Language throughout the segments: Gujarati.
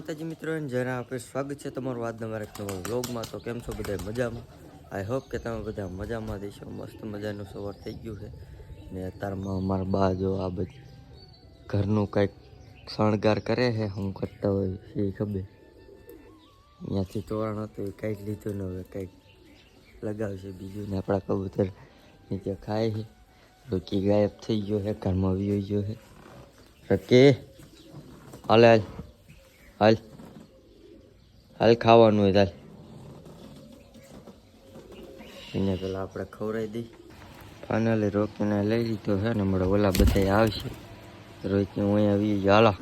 માતાજી મિત્રો જરા આપણે સ્વાગત છે તમારું આજના મારા નવા વ્લોગમાં. તો કેમ છો બધા મજામાં? આઈ હોપ કે તમે બધા મજામાં દેશો મસ્ત મજાનું સવાર થઈ ગયું છે. ને અત્યારમાં અમારા બા જો આ બધી ઘરનું કંઈક શણગાર કરે છે. હું કરતા હોય એ ખબર. અહીંયાથી તોરણ હતું, એ કાંઈક લીધું ને હવે કંઈક લગાવશે બીજું ને આપણા કબૂતર નીચે ખાય છે. રોકી ગાયબ થઈ ગયો છે. ઘરમાં આવી ગયો છે. હાલે હાલ. હાલ. હાલ ખાવાનું હોય ચાલ એને પેલા આપણે ખવડાવી દઈ. ફાઇનલી રોકીને લઈ લીધો છે ને હમણાં ઓલા બધા આવશે. રોકી હું આવી હાલો.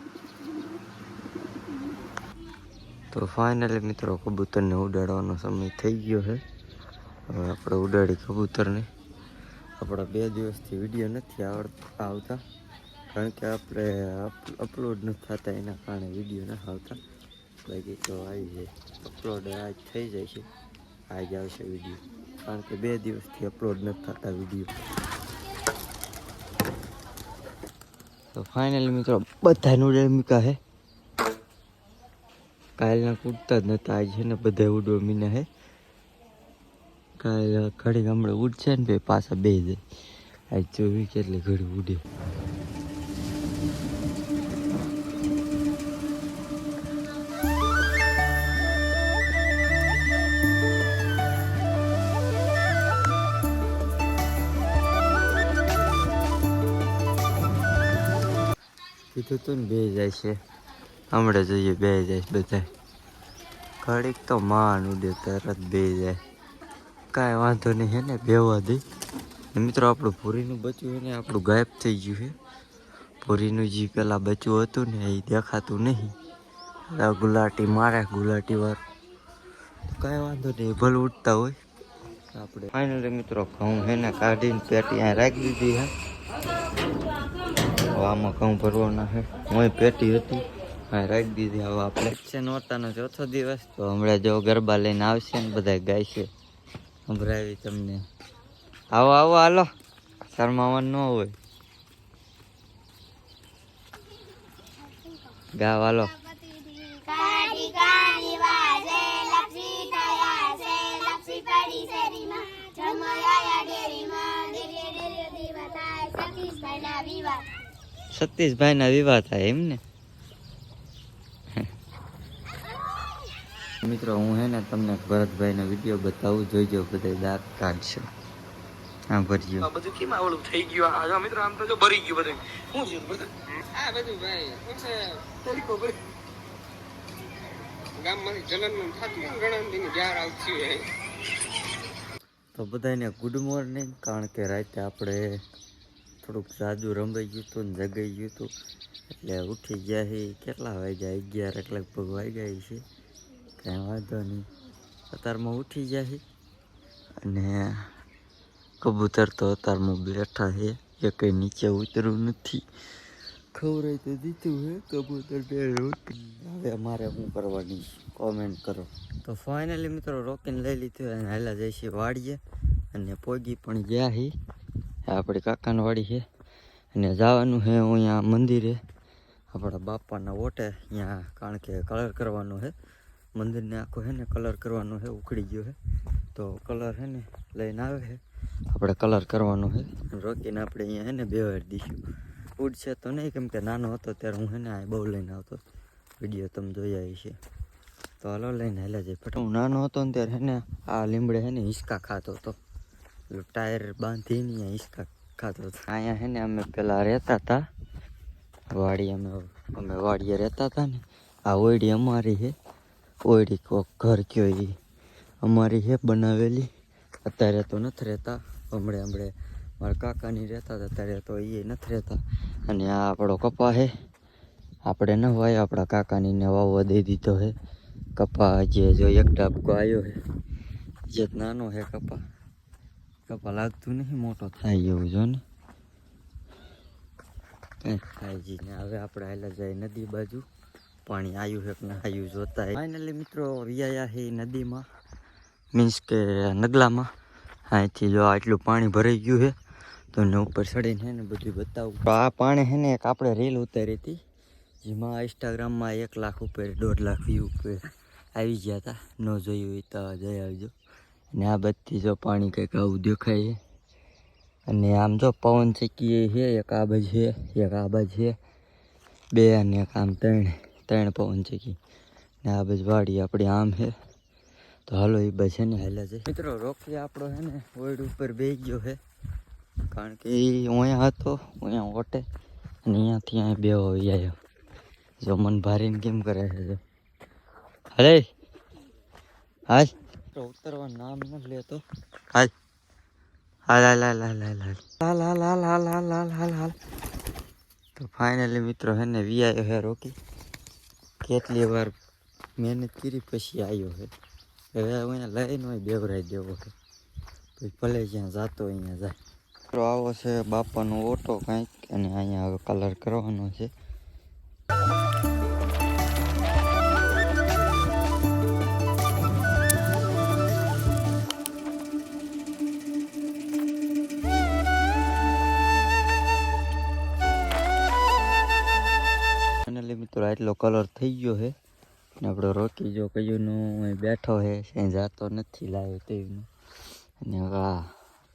તો ફાઇનલી મિત્રો કબૂતરને ઉડાડવાનો સમય થઈ ગયો છે. હવે આપણે ઉડાડી કબૂતરને. આપણા બે દિવસથી વીડિયો નથી આવડ આવતા. કારણ કે આપણે અપલોડ નથી થતા, એના કારણે વીડિયો નથી આવતા. બાકી તો આવી જાય અપલોડ આજ થઈ જાય છે. આજ આવશે વીડિયો કારણ કે બે દિવસથી અપલોડ નથી થતા વીડિયો તો ફાઇનલી મિત્રો બધા નૂડલ મીકા હે. કાલના કૂદતા જ નતા આજ છે ને બધા ઉડવા મીના હે. કાલ ઘડી હમણાં ઉડશે ને ભાઈ પાછા બે જાય. આજ જોવી કેટલી ઘડી ઉડે. કીધું તું બે જાય છે. હમણાં જોઈએ બે જાય બધા ઘડીક તો માન ઉડે, તરત બે જાય. કાંઈ વાંધો નહીં હે ને બેવા દે. મિત્રો, આપણું ભૂરીનું બચ્યું હે ને, આપણું ગાયબ થઈ ગયું છે ભૂરીનું જે પેલા બચ્યું હતું ને, એ દેખાતું નહીં. ગુલાટી, મારે ગુલાટી વાર કાંઈ વાંધો નહીં, ભલે ઉડતા હોય. આપણે ફાઇનલી મિત્રો, ઘઉં હે ને, કાઢીને પેટી અહીંયા રાખી દીધી હે. આમાં ઘઉં ભરવાના છે. હું પેટી હતી. રાખી દીધી હવે આપણે. છે નોરતાનો ચોથો દિવસ. તો હમણાં જો ગરબા લઈને આવશે ને બધા ગાય છે સંભળાવી તમને. આવો આવો હાલો. શરમાવાનું ન હોય. ગાવ હાલો. ડેરીમાં. ડેરે ડેરે દીવા થાય. વિવાહ. સતીશભાઈ ના વિવાહ થાય એમ ને? મિત્રો હું હે ને તમને ભરતભાઈ નો વીડિયો બતાવું જોઈજો બધે દાંત કાઢશે. હા ભરજો. આ બધું કેમ આવડું થઈ ગયું? આ જો મિત્રો આમ તો જો ભરી ગયું બધું. શું છે બધું? આ બધું ભાઈ શું છે તરીકો ભાઈ ગામમાંથી જલનનું થતું ઘણા દીની જાર આવતી હોય. તો બધાને ગુડ મોર્નિંગ કારણ કે રાતે આપણે થોડુંક જાદુ રમાઈ ગયું હતું ને જગાઈ ગયું હતું. એટલે ઉઠી ગયા છે કેટલા વાગ્યા અગિયાર એક લગભગ વાગ્યા છે. કાંઈ વાંધો નહીં. અત્યારમાં ઉઠી ગયા છે અને કબૂતર તો અત્યારમાં બેઠા છે એ કંઈ નીચે ઉતર્યું નથી. ખવડાય તો દીધું હે. કબૂતર હવે મારે શું કરવાની? કોમેન્ટ કરો. તો ફાઇનલી મિત્રો રોકીને લઈ લીધું અને હાલા છે વાડીએ. અને પોગી પણ ગયા હી. આપણી કાકાની વાડી છે. અને જવાનું છે હું અહીંયા મંદિરે. આપણા બાપાના ઓટે અહીંયા કારણ કે કલર કરવાનો છે. મંદિરને આખો છે ને કલર કરવાનો છે, ઉખડી ગયો છે. તો કલર છે ને લઈને આવે છે. આપણે કલર કરવાનો છે. રોકીને આપણે અહીંયા છે ને બેવાડી દઈશું. ઉડશે તો નહીં, કેમ કે નાનો હતો ત્યારે હું છે ને આ બહુ લઈને આવતો. વીડિયો તમે આવી છે તો હાલો, લઈને હેલા જાય. ફટ હું નાનો હતો ને ત્યારે છે ને આ લીમડે છે ને હિંચકા ખાતો હતો. ટાયર બાંધીને અહીંયા હિંચકા ખાતો હતો અહીંયા હે ને અમે પેલા રહેતા હતા વાડી અમે અમે વાડીએ રહેતા હતા ને. આ ઓયડી અમારી છે ઓયડી કોક ઘર કયો એ અમારી છે બનાવેલી. અત્યારે તો નથી રહેતા. હમણે હમણે મારા કાકાની રહેતા હતા ત્યારે તો એ નથી રહેતા. અને આ આપણો કપા છે આપણે ન હોય આપણા કાકાની ને વાવવા દઈ દીધો છે કપા જે જો એક ટાપકો આવ્યો છે જે નાનો છે કપા. કપા લાગતું નહીં મોટો થાય. એવું જો ને. કંઈક થાય જી ને હવે આપણે હાલા જાય નદી બાજુ. પાણી આવ્યું છે ના આવ્યું જોતા ફાઇનલી મિત્રો વિયાયા હે નદીમાં. મીન્સ કે નગલામાં. અહીંથી જો આટલું પાણી ભરાઈ ગયું છે તો ને ઉપર ચડીને ને બધું બતાવું. તો આ પાણી છે ને એક આપણે રીલ ઉતારી હતી જેમાં ઇન્સ્ટાગ્રામમાં એક લાખ ઉપર દોઢ લાખ વ્યૂ ઉપર આવી ગયા હતા ન જોયું હોય તો જઈ આવજો. અને આ બધી જો પાણી કંઈક આવું દેખાય અને આમ જો પવન ચક્કી છે, એક આ બાજુ છે, એક આ બાજુ છે. બે અને એક આમ ત્રણ ત્રણ પવન ચક્કી ને આ બાજુ વાડી આપણી આમ છે. તો હાલો એ બાજુ છે ને હાલે છે. મિત્રો રોકી આપણો છે ને ઓઈડ ઉપર બે ગયો છે. કારણ કે એ અહીંયા હતો અહીંયા ઓટે. અને અહીંયાથી અહીં બે આવી આવ્યો જો મન ભારીને કેમ કરે છે? હલે. હાલ. તો ઉતરવા નામ ન લેતો હાલ હાલ હાલ હાલ હાલ હાલ હાલ હાલ હાલ હાલ હાલ હાલ હાલ હાલ તો ફાઇનલી મિત્રો હે ને વી આવ્યો હે રોકી કેટલી વાર મહેનત કરી પછી આવ્યો હે હવે અહીંયા લઈને હોય બેવરાઈ દેવો છે પછી ભલે જ્યાં જાતો અહીંયા જાય આવો છે બાપાનો ઓટો કંઈક અને અહીંયા હવે કલર કરવાનો છે ફાઇનલી એટલો કલર થઈ ગયો છે. ને આપણો રોકી જો કયુંનું અહીં બેઠો છે ક્યાંય જાતો નથી લાવ્યો તેનું અને આ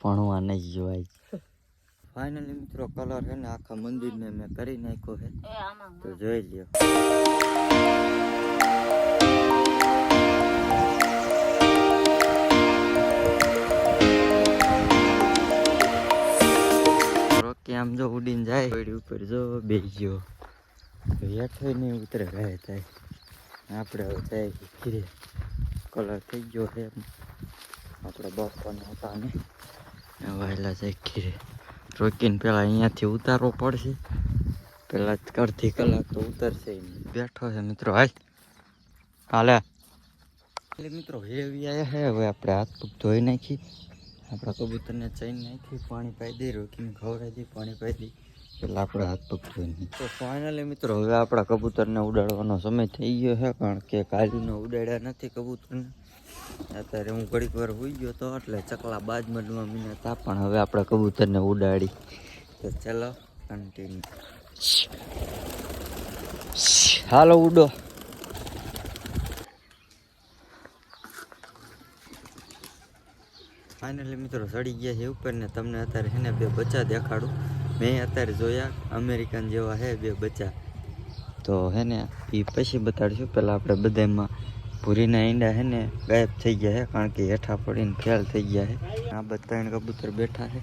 ભણવા નહીં જોવાય. ફાઇનલી મિત્રો કલર છે ને આખા મંદિરને મેં કરી નાખ્યો છે. તો જોઈ લ્યો. રોકી આમ જો ઉડીને જાય. ઉપર જો બે ગયો. હેઠો નહીં ઉતરે, રહે થાય આપણે હવે જાય ઘીરે કલર થઈ ગયો છે આપણે બાપાના હતા ને વહેલા જાય ઘીરે. રોકીને પેલા અહીંયાથી ઉતારવો પડશે. પેલા અડધી કલાક તો ઉતરશે. બેઠો છે મિત્રો, હાલ. હાલે. એટલે મિત્રો, હેવી આવ્યા છે હવે આપણે હાથ પગ ધોઈ નાખી. આપણા કબૂતરને ચઈને નાખી, પાણી પાઈ દઈ, રોકીને ખવડાવી દઈ, પાણી પાઈ દઈ. એટલે આપણે હાથ પગ ધોઈ તો ફાઇનલી મિત્રો, હવે આપણા કબૂતરને ઉડાડવાનો સમય થઈ ગયો છે, કારણ કે કાલીનો ઉડાડ્યા નથી કબૂતરને. અત્યારે હું ઘડીક વાર હોઈ ગયો તો, એટલે ચકલા બાજ મડવા મીના હતા, પણ હવે આપણે કબૂતરને ઉડાડી. તો ચાલો કન્ટિન્યુ હાલો, ઉડો. ફાઇનલી મિત્રો ચડી ગયા છે ઉપર ને તમને અત્યારે એને બે બચ્ચા દેખાડું. મેં અત્યારે જોયા અમેરિકન જેવા હે બે બચ્ચા. તો હે ને એ પછી બતાડીશું. પહેલાં આપણે બધામાં ભૂરીના ઈંડા હે ને ગાયબ થઈ ગયા છે કારણ કે હેઠા પડીને ફેલ થઈ ગયા છે આ બધા ત્રણ કબૂતર બેઠા છે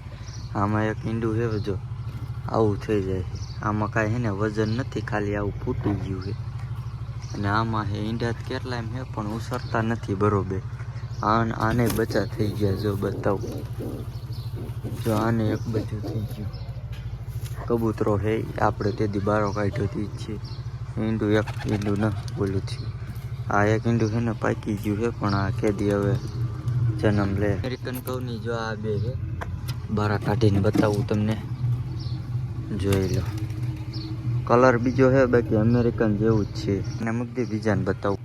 આમાં એક ઈંડું છે જો આવું થઈ જાય છે આમાં કાંઈ હે ને વજન નથી, ખાલી આવું ફૂટી ગયું છે અને આમાં હે ઈંડા કેટલા એમ છે પણ ઉસરતા નથી બરોબર. આન, આને બચા થઈ ગયા, જો બતાવું. જો આને એક બચ્યું થઈ ગયું. કબૂતરો છે આપણે તેથી બારો કાઢ્યો જ છે. ઈંડું એક હિન્દુ ન બોલું થયું આ એક ઈંડું છે ને પાકી ગયું છે પણ આ કેદી હવે જન્મ લે. અમેરિકન કવની જો આ બે છે બારા કાઢીને બતાવું તમને. જોઈ લો. કલર બીજો છે બાકી અમેરિકન જેવું જ છે. અને મૂકી બીજાને બતાવું.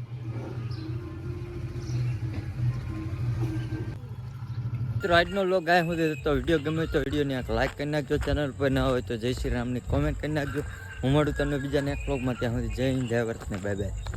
મિત્રો, આજનો લોગ ગાય હું તો વીડિયો ગમે તો વિડીયોને એક લાઈક કરી નાખજો. ચેનલ પર ના હોય તો જય શ્રી રામની કોમેન્ટ કરી નાખજો. હું મળું તમને બીજાને એક વ્લોગમાં ત્યાં સુધી જય હિન્દ, જય વર્તને બાય બાય